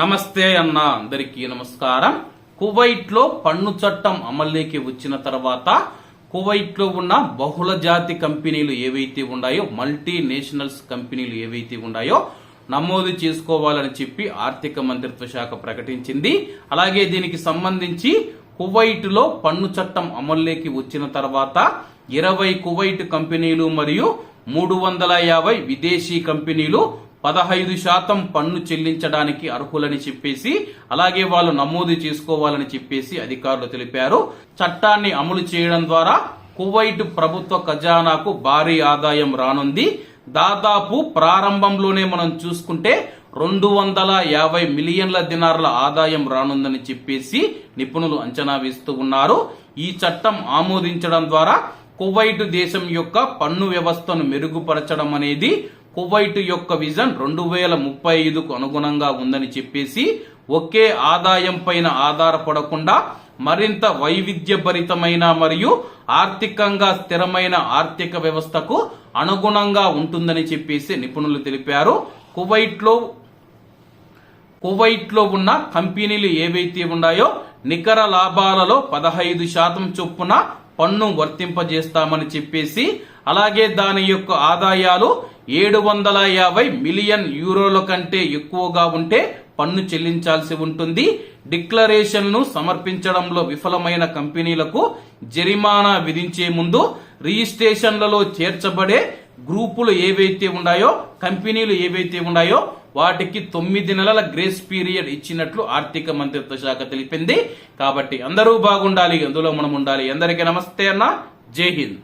నమస్తే అన్న అందరికీ నమస్కారం. కువైట్లో పన్ను చట్టం అమల్లోకి వచ్చిన తర్వాత కువైట్లో ఉన్న బహుళ జాతి కంపెనీలు ఏవైతే ఉన్నాయో మల్టీ నేషనల్స్ కంపెనీలు ఏవైతే ఉన్నాయో నమోదు చేసుకోవాలని చెప్పి ఆర్థిక మంత్రిత్వ శాఖ ప్రకటించింది. అలాగే దీనికి సంబంధించి కువైట్లో పన్ను చట్టం అమల్లోకి వచ్చిన తర్వాత ఇరవై కువైట్ కంపెనీలు మరియు మూడు వందల యాభై విదేశీ కంపెనీలు పదహైదు శాతం పన్ను చెల్లించడానికి అర్హులని చెప్పేసి అలాగే వాళ్ళు నమోదు చేసుకోవాలని చెప్పేసి అధికారులు తెలిపారు. చట్టాన్ని అమలు చేయడం ద్వారా కువైట్ ప్రభుత్వ ఖజానాకు భారీ ఆదాయం రానుంది. దాదాపు ప్రారంభంలోనే మనం చూసుకుంటే రెండు వందల యాభై మిలియన్ల దినార్ల ఆదాయం రానుందని చెప్పేసి నిపుణులు అంచనా వేస్తూ ఉన్నారు. ఈ చట్టం ఆమోదించడం ద్వారా కువైట్ దేశం యొక్క పన్ను వ్యవస్థను మెరుగుపరచడం అనేది కువైట్ యొక్క విజన్ రెండు వేల ముప్పై ఐదుకు అనుగుణంగా ఉందని చెప్పేసి ఒకే ఆదాయం పైన ఆధారపడకుండా మరింత వైవిధ్యభరితమైన మరియు ఆర్థికంగా స్థిరమైన ఆర్థిక వ్యవస్థకు అనుగుణంగా ఉంటుందని చెప్పేసి నిపుణులు తెలిపారు. కువైట్లో కువైట్లో ఉన్న కంపెనీలు ఏవైతే ఉన్నాయో నికర లాభాలలో పదహైదు శాతం చొప్పున పన్ను వర్తింపజేస్తామని చెప్పేసి అలాగే దాని యొక్క ఆదాయాలు ఏడు వందల యాభై మిలియన్ యూరోల కంటే ఎక్కువగా ఉంటే పన్ను చెల్లించాల్సి ఉంటుంది. డిక్లరేషన్ను సమర్పించడంలో విఫలమైన కంపెనీలకు జరిమానా విధించే ముందు రిజిస్ట్రేషన్లలో చేర్చబడే గ్రూపులు ఏవైతే ఉన్నాయో కంపెనీలు ఏవైతే ఉన్నాయో వాటికి తొమ్మిది నెలల గ్రేస్ పీరియడ్ ఇచ్చినట్లు ఆర్థిక మంత్రిత్వ శాఖ తెలిపింది. కాబట్టి అందరూ బాగుండాలి అందులో మనం ఉండాలి. అందరికీ నమస్తే అన్న. జై హింద్.